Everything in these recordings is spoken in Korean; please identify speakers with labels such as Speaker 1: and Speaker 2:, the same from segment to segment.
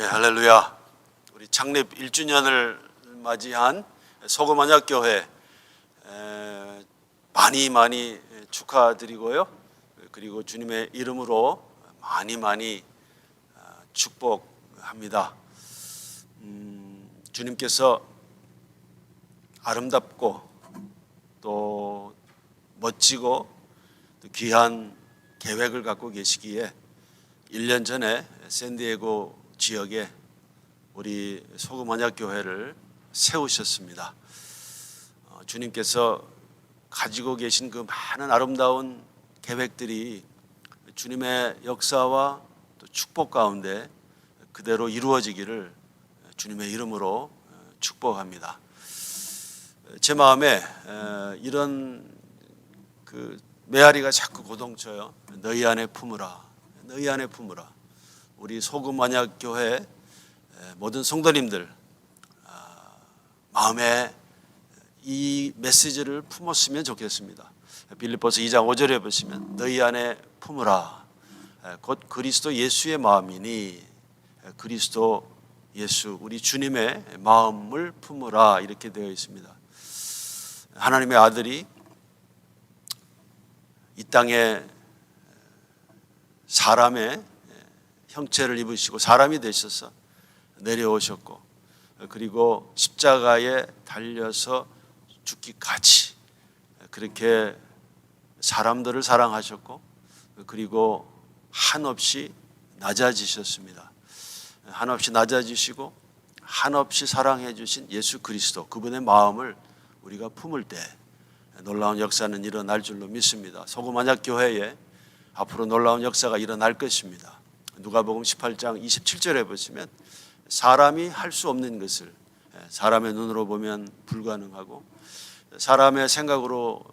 Speaker 1: 예, 할렐루야. 우리 창립 1주년을 맞이한 소금 언약 교회 에, 많이 많이 축하드리고요. 그리고 주님의 이름으로 많이 많이 아, 축복합니다. 음, 주님께서 아름답고 또 멋지고 또 귀한 계획을 갖고 계시기에 1년 전에 샌디에고 지역에 우리 소금 언약 교회를 세우셨습니다. 어, 주님께서 가지고 계신 그 많은 아름다운 계획들이 주님의 역사와 또 축복 가운데 그대로 이루어지기를 주님의 이름으로 어, 축복합니다. 제 마음에 에, 이런 그 메아리가 자꾸 고동쳐요. 너희 안에 품으라. 너희 안에 품으라. 우리 소금 언약 교회 에, 모든 성도님들 아, 마음에 이 메시지를 품었으면 좋겠습니다. 빌립보서 2장 5절에 보시면 너희 안에 품으라. 에, 곧 그리스도 예수의 마음이니 에, 그리스도 예수 우리 주님의 마음을 품으라 이렇게 되어 있습니다. 하나님의 아들이 이 땅에 사람의 형체를 입으시고 사람이 되셔서 내려오셨고 그리고 십자가에 달려서 죽기까지 그렇게 사람들을 사랑하셨고 그리고 한없이 낮아지셨습니다. 한없이 낮아지시고 한없이 사랑해 주신 예수 그리스도 그분의 마음을 우리가 품을 때 놀라운 역사는 일어날 줄로 믿습니다. 소금 언약 교회에 앞으로 놀라운 역사가 일어날 것입니다. 누가복음 18장 27절에 보시면 사람이 할 수 없는 것을 사람의 눈으로 보면 불가능하고 사람의 생각으로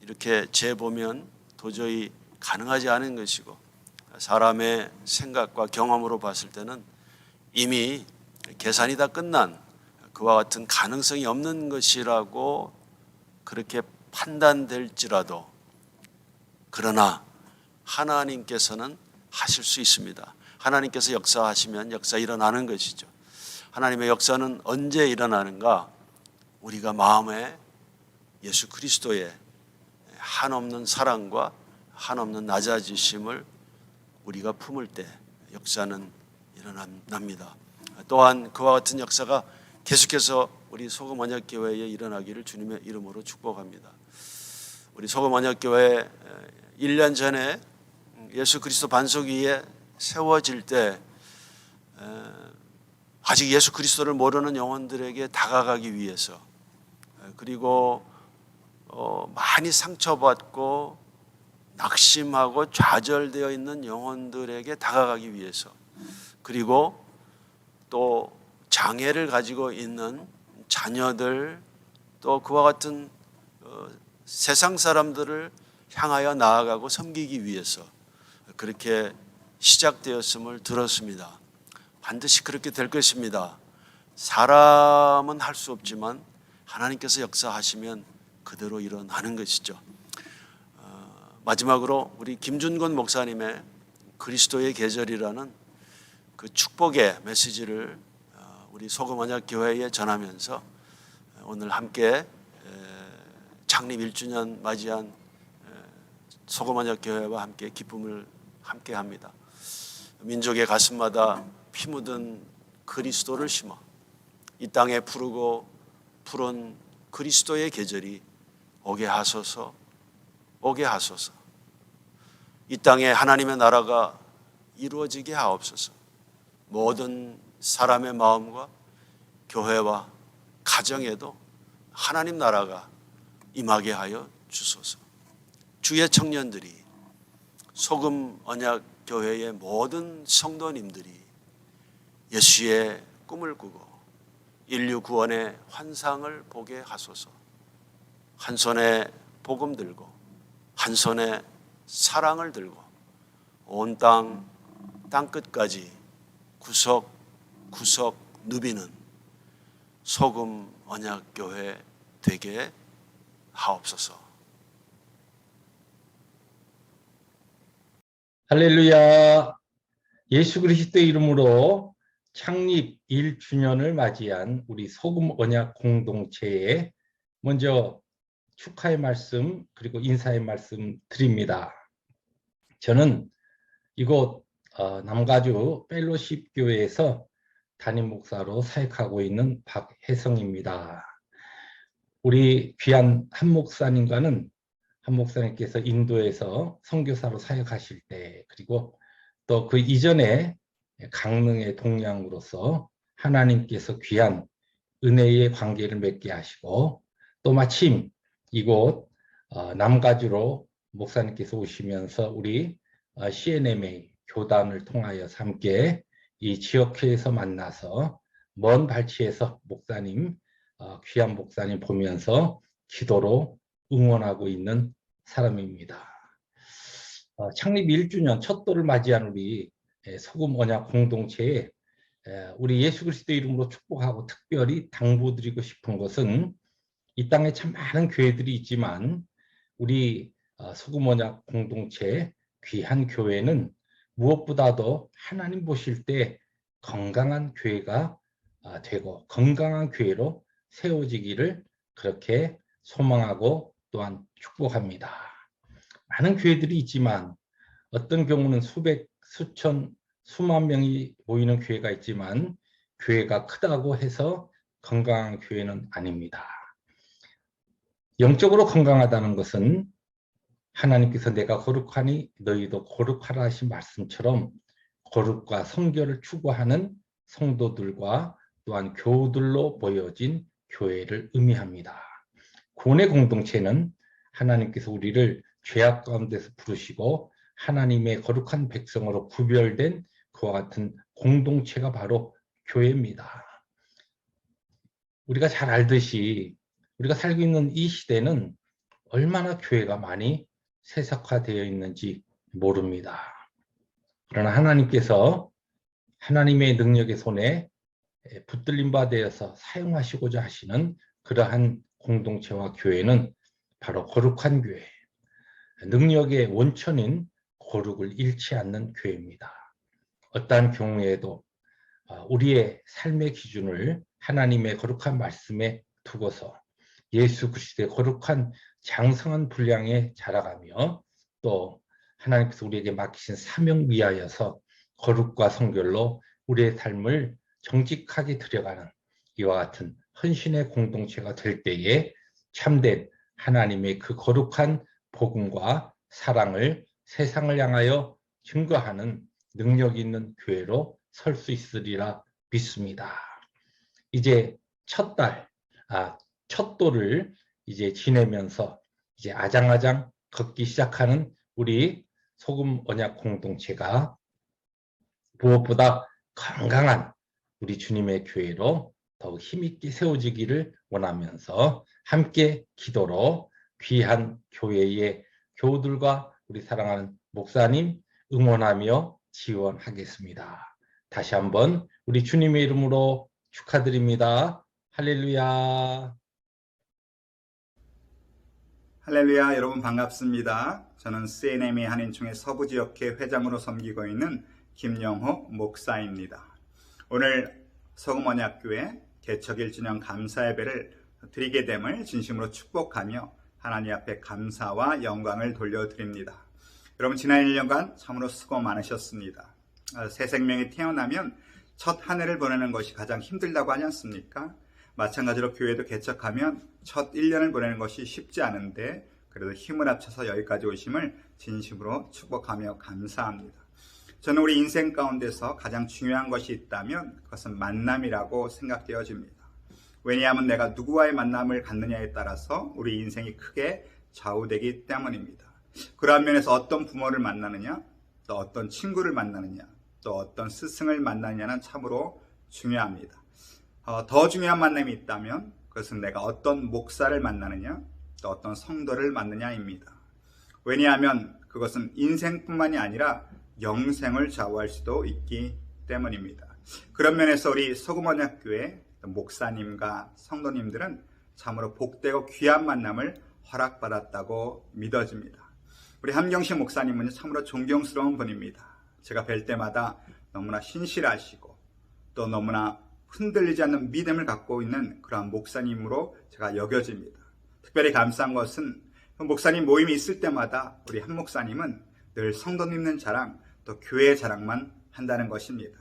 Speaker 1: 이렇게 재보면 도저히 가능하지 않은 것이고 사람의 생각과 경험으로 봤을 때는 이미 계산이 다 끝난 그와 같은 가능성이 없는 것이라고 그렇게 판단될지라도 그러나 하나님께서는 하실 수 있습니다. 하나님께서 역사하시면 역사 일어나는 것이죠. 하나님의 역사는 언제 일어나는가? 우리가 마음에 예수 그리스도의 한없는 사랑과 한없는 낮아지심을 우리가 품을 때 역사는 일어납니다. 또한 그와 같은 역사가 계속해서 우리 소금 언약 교회에 일어나기를 주님의 이름으로 축복합니다. 우리 소금 언약 교회 1년 전에 예수 그리스도 반석 위에 세워질 때 아직 예수 그리스도를 모르는 영혼들에게 다가가기 위해서 그리고 어, 많이 상처받고 낙심하고 좌절되어 있는 영혼들에게 다가가기 위해서 그리고 또 장애를 가지고 있는 자녀들 또 그와 같은 어, 세상 사람들을 향하여 나아가고 섬기기 위해서 그렇게 시작되었음을 들었습니다. 반드시 그렇게 될 것입니다. 사람은 할 수 없지만 하나님께서 역사하시면 그대로 일어나는 것이죠. 어, 마지막으로 우리 김준건 목사님의 그리스도의 계절이라는 그 축복의 메시지를 어, 우리 소금 언약 교회에 전하면서 오늘 함께 창립 1주년 맞이한 소금 언약 교회와 함께 기쁨을 함께 합니다. 민족의 가슴마다 피 묻은 그리스도를 심어 이 땅에 푸르고 푸른 그리스도의 계절이 오게 하소서 오게 하소서. 이 땅에 하나님의 나라가 이루어지게 하옵소서. 모든 사람의 마음과 교회와 가정에도 하나님 나라가 임하게 하여 주소서. 주의 청년들이 소금 언약 교회의 모든 성도님들이 예수의 꿈을 꾸고 인류 구원의 환상을 보게 하소서. 한 손에 복음 들고 한 손에 사랑을 들고 온 땅 땅끝까지 구석 구석 누비는 소금 언약 교회 되게 하옵소서.
Speaker 2: 할렐루야. 예수 그리스도의 이름으로 창립 1주년을 맞이한 우리 소금 언약 공동체에 먼저 축하의 말씀 그리고 인사의 말씀 드립니다. 저는 이곳 어, 남가주 펠로십 교회에서 담임 목사로 사역하고 있는 박혜성입니다. 우리 귀한 한 목사님과는 한 목사님께서 인도에서 선교사로 사역하실 때 그리고 또 그 이전에 강릉의 동양으로서 하나님께서 귀한 은혜의 관계를 맺게 하시고 또 마침 이곳 어, 남가주로 목사님께서 오시면서 우리 어, CNMA 교단을 통하여 함께 이 지역회에서 만나서 먼 발치에서 목사님 어, 귀한 목사님 보면서 기도로 응원하고 있는 사람입니다. 어, 창립 1주년 첫 돌을 맞이한 우리 에, 소금 언약 공동체에 에, 우리 예수 그리스도 이름으로 축복하고 특별히 당부드리고 싶은 것은 이 땅에 참 많은 교회들이 있지만 우리 어, 소금 언약 공동체 귀한 교회는 무엇보다도 하나님 보실 때 건강한 교회가 아, 되고 건강한 교회로 세워지기를 그렇게 소망하고 또한 축복합니다. 많은 교회들이 있지만 어떤 경우는 수백, 수천, 수만 명이 모이는 교회가 있지만 교회가 크다고 해서 건강한 교회는 아닙니다. 영적으로 건강하다는 것은 하나님께서 내가 거룩하니 너희도 거룩하라 하신 말씀처럼 거룩과 성결을 추구하는 성도들과 또한 교우들로 모여진 교회를 의미합니다. 고뇌 공동체는 하나님께서 우리를 죄악 가운데서 부르시고 하나님의 거룩한 백성으로 구별된 그와 같은 공동체가 바로 교회입니다. 우리가 잘 알듯이 우리가 살고 있는 이 시대는 얼마나 교회가 많이 세속화되어 있는지 모릅니다. 그러나 하나님께서 하나님의 능력의 손에 붙들림 바 되어서 사용하시고자 하시는 그러한 공동체와 교회는 바로 거룩한 교회, 능력의 원천인 거룩을 잃지 않는 교회입니다. 어떠한 경우에도 어, 우리의 삶의 기준을 하나님의 거룩한 말씀에 두고서 예수 그리스도의 거룩한 장성한 분량에 자라가며 또 하나님께서 우리에게 맡기신 사명 위하여서 거룩과 성결로 우리의 삶을 정직하게 들여가는 이와 같은 헌신의 공동체가 될 때에 참된 하나님의 그 거룩한 복음과 사랑을 세상을 향하여 증거하는 능력 있는 교회로 설 수 있으리라 믿습니다. 이제 첫 달, 아, 첫 돌을 이제 지내면서 이제 아장아장 걷기 시작하는 우리 소금 언약 공동체가 무엇보다 건강한 우리 주님의 교회로 더욱 힘있게 세워지기를 원하면서 함께 기도로 귀한 교회의 교우들과 우리 사랑하는 목사님 응원하며 지원하겠습니다. 다시 한번 우리 주님의 이름으로 축하드립니다. 할렐루야.
Speaker 3: 할렐루야 여러분 반갑습니다. 저는 CNM의 한인총회 서부지역회 회장으로 섬기고 있는 김영호 목사입니다. 오늘 서구언약교회 개척 1주년 감사 예배를 드리게 됨을 진심으로 축복하며 하나님 앞에 감사와 영광을 돌려드립니다. 여러분 지난 1년간 참으로 수고 많으셨습니다. 아, 새 생명이 태어나면 첫 한 해를 보내는 것이 가장 힘들다고 하지 않습니까? 마찬가지로 교회도 개척하면 첫 1년을 보내는 것이 쉽지 않은데 그래도 힘을 합쳐서 여기까지 오심을 진심으로 축복하며 감사합니다. 저는 우리 인생 가운데서 가장 중요한 것이 있다면 그것은 만남이라고 생각되어집니다. 왜냐하면 내가 누구와의 만남을 갖느냐에 따라서 우리 인생이 크게 좌우되기 때문입니다. 그러한 면에서 어떤 부모를 만나느냐, 또 어떤 친구를 만나느냐, 또 어떤 스승을 만나느냐는 참으로 중요합니다. 어, 더 중요한 만남이 있다면 그것은 내가 어떤 목사를 만나느냐, 또 어떤 성도를 만느냐입니다. 왜냐하면 그것은 인생뿐만이 아니라 영생을 좌우할 수도 있기 때문입니다. 그런 면에서 우리 소금언약교회 목사님과 성도님들은 참으로 복되고 귀한 만남을 허락받았다고 믿어집니다. 우리 함경식 목사님은 참으로 존경스러운 분입니다. 제가 뵐 때마다 너무나 신실하시고 또 너무나 흔들리지 않는 믿음을 갖고 있는 그러한 목사님으로 제가 여겨집니다. 특별히 감사한 것은 목사님 모임이 있을 때마다 우리 한 목사님은 늘 성도님들 자랑 또 교회 자랑만 한다는 것입니다.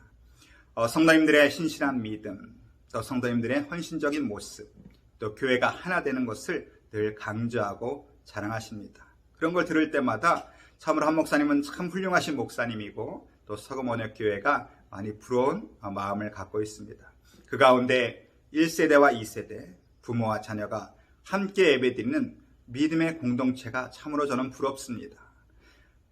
Speaker 3: 어, 성도님들의 신실한 믿음, 또 성도님들의 헌신적인 모습, 또 교회가 하나 되는 것을 늘 강조하고 자랑하십니다. 그런 걸 들을 때마다 참으로 한 목사님은 참 훌륭하신 목사님이고 또 서금원역 교회가 많이 부러운 마음을 갖고 있습니다. 그 가운데 1세대와 2세대, 부모와 자녀가 함께 예배드리는 믿음의 공동체가 참으로 저는 부럽습니다.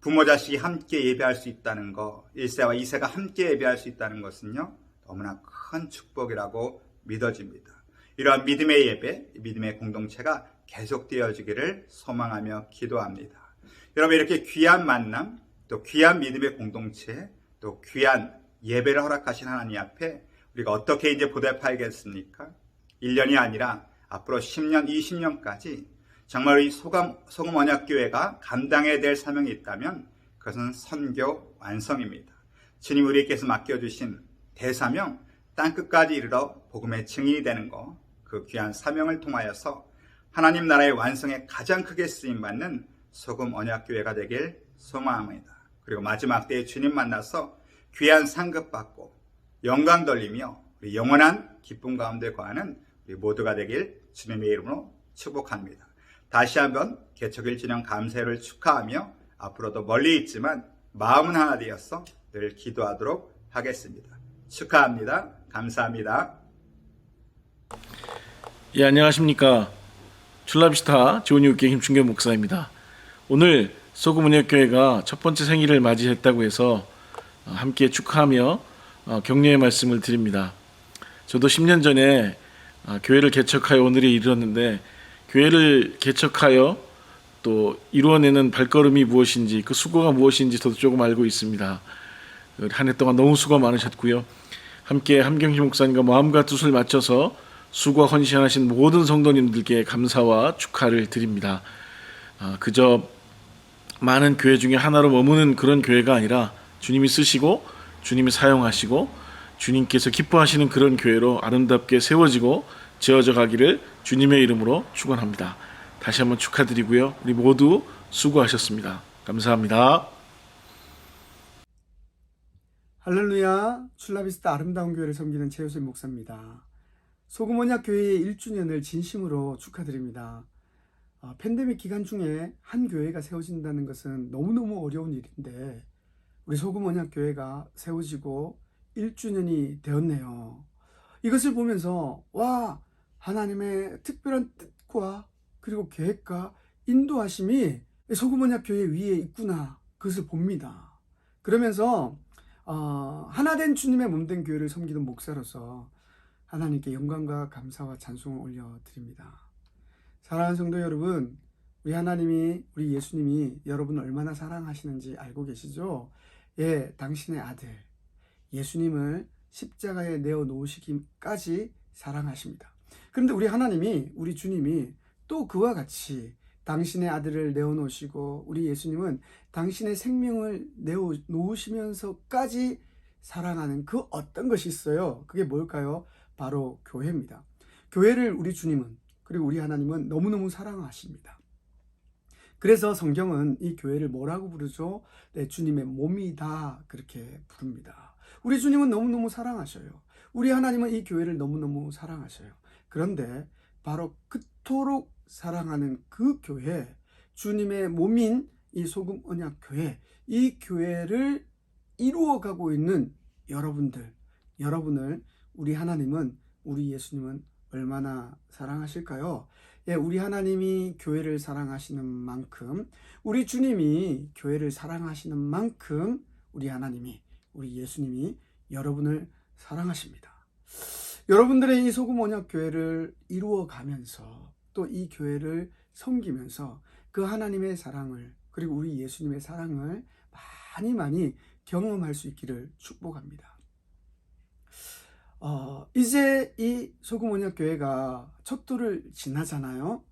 Speaker 3: 부모 자식이 함께 예배할 수 있다는 거, 1세와 2세가 함께 예배할 수 있다는 것은요, 너무나 큰 축복이라고 믿어집니다. 이러한 믿음의 예배, 믿음의 공동체가 계속되어지기를 소망하며 기도합니다. 여러분, 이렇게 귀한 만남, 또 귀한 믿음의 공동체, 또 귀한 예배를 허락하신 하나님 앞에 우리가 어떻게 이제 보답하겠습니까? 1년이 아니라 앞으로 10년, 20년까지 정말 이 소금, 소금 언약교회가 감당해야 될 사명이 있다면 그것은 선교 완성입니다. 주님 우리께서 맡겨주신 대사명 땅끝까지 이르러 복음의 증인이 되는 것, 그 귀한 사명을 통하여서 하나님 나라의 완성에 가장 크게 쓰임받는 소금 언약교회가 되길 소망합니다. 그리고 마지막 때에 주님 만나서 귀한 상급 받고 영광 돌리며 우리 영원한 기쁨 가운데 거하는 우리 모두가 되길 주님의 이름으로 축복합니다. 다시 한번 개척일 진영 감사를 축하하며 앞으로도 멀리 있지만 마음은 하나 되어서 늘 기도하도록 하겠습니다. 축하합니다. 감사합니다.
Speaker 4: 예, 안녕하십니까. 줄라비스타 지온이웃계 힘충교 목사입니다. 오늘 소금은혜교회가 첫 번째 생일을 맞이했다고 해서 어, 함께 축하하며 어, 격려의 말씀을 드립니다. 저도 10년 전에 아, 교회를 개척하여 오늘에 이르렀는데 교회를 개척하여 또 이루어내는 발걸음이 무엇인지 그 수고가 무엇인지 저도 조금 알고 있습니다. 한 해 동안 너무 수고 많으셨고요. 함께 함경희 목사님과 마음과 뜻을 맞춰서 수고 헌신하신 모든 성도님들께 감사와 축하를 드립니다. 아, 그저 많은 교회 중에 하나로 머무는 그런 교회가 아니라 주님이 쓰시고 주님이 사용하시고 주님께서 기뻐하시는 그런 교회로 아름답게 세워지고 지어져 가기를 주님의 이름으로 축원합니다. 다시 한번 축하드리고요. 우리 모두 수고하셨습니다. 감사합니다.
Speaker 5: 할렐루야 출라비스타 아름다운 교회를 섬기는 최효선 목사입니다. 소금원약 교회의 1주년을 진심으로 축하드립니다. 아, 팬데믹 기간 중에 한 교회가 세워진다는 것은 너무너무 어려운 일인데 우리 소금원약 교회가 세워지고 1주년이 되었네요. 이것을 보면서 와 하나님의 특별한 뜻과 그리고 계획과 인도하심이 소금원약 교회 위에 있구나 그것을 봅니다. 그러면서 어, 하나된 주님의 몸된 교회를 섬기는 목사로서 하나님께 영광과 감사와 찬송을 올려드립니다. 사랑하는 성도 여러분, 우리 하나님이, 우리 예수님이 여러분을 얼마나 사랑하시는지 알고 계시죠? 예, 당신의 아들, 예수님을 십자가에 내어 놓으시기까지 사랑하십니다. 그런데 우리 하나님이, 우리 주님이 또 그와 같이 당신의 아들을 내어 놓으시고 우리 예수님은 당신의 생명을 내어 놓으시면서까지 사랑하는 그 어떤 것이 있어요. 그게 뭘까요? 바로 교회입니다. 교회를 우리 주님은 그리고 우리 하나님은 너무너무 사랑하십니다. 그래서 성경은 이 교회를 뭐라고 부르죠? 네, 주님의 몸이다. 그렇게 부릅니다. 우리 주님은 너무너무 사랑하셔요. 우리 하나님은 이 교회를 너무너무 사랑하셔요. 그런데 바로 그토록 사랑하는 그 교회, 주님의 몸인 이 소금 언약 교회, 이 교회를 이루어가고 있는 여러분들, 여러분을 우리 하나님은, 우리 예수님은 얼마나 사랑하실까요? 예, 우리 하나님이 교회를 사랑하시는 만큼, 우리 주님이 교회를 사랑하시는 만큼, 우리 하나님이, 우리 예수님이 여러분을 사랑하십니다. 여러분들의 이 소금 언약 교회를 이루어 가면서 또 이 교회를 섬기면서 그 하나님의 사랑을 그리고 우리 예수님의 사랑을 많이 많이 경험할 수 있기를 축복합니다. 어, 이제 이 소금 언약 교회가 척도를 지나잖아요.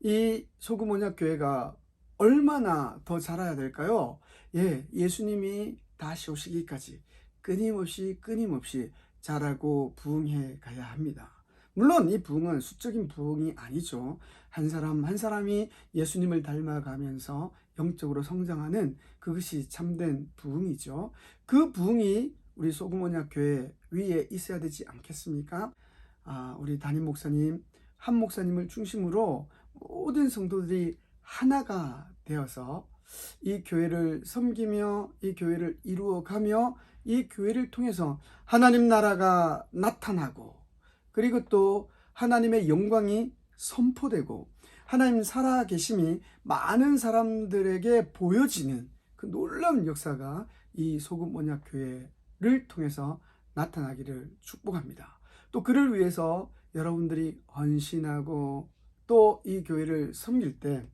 Speaker 5: 이 소금 언약 교회가 얼마나 더 자라야 될까요? 예, 예수님이 다시 오시기까지 끊임없이 끊임없이 자라고 부흥해 가야 합니다. 물론 이 부흥은 수적인 부흥이 아니죠. 한 사람 한 사람이 예수님을 닮아가면서 영적으로 성장하는 그것이 참된 부흥이죠. 그 부흥이 우리 소금원약 교회 위에 있어야 되지 않겠습니까? 아, 우리 담임 목사님, 한 목사님을 중심으로 모든 성도들이 하나가 되어서 이 교회를 섬기며 이 교회를 이루어가며 이 교회를 통해서 하나님 나라가 나타나고 그리고 또 하나님의 영광이 선포되고 하나님 살아 계심이 많은 사람들에게 보여지는 그 놀라운 역사가 이 소금 언약 교회를 통해서 나타나기를 축복합니다. 또 그를 위해서 여러분들이 헌신하고 또 이 교회를 섬길 때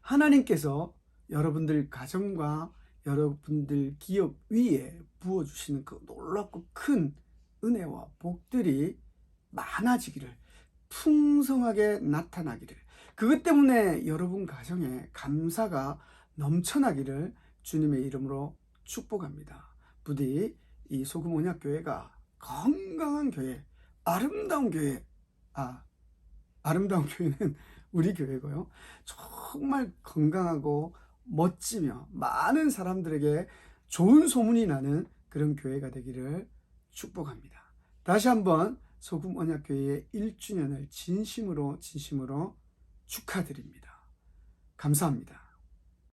Speaker 5: 하나님께서 여러분들 가정과 여러분들 기업 위에 부어주시는 그 놀랍고 큰 은혜와 복들이 많아지기를 풍성하게 나타나기를 그것 때문에 여러분 가정에 감사가 넘쳐나기를 주님의 이름으로 축복합니다. 부디 이 소금 언약 교회가 건강한 교회, 아름다운 교회, 아 아름다운 교회는 우리 교회고요. 정말 건강하고 멋지며 많은 사람들에게 좋은 소문이 나는 그런 교회가 되기를 축복합니다. 다시 한번 소금 언약 교회의 1주년을 진심으로 진심으로 축하드립니다. 감사합니다.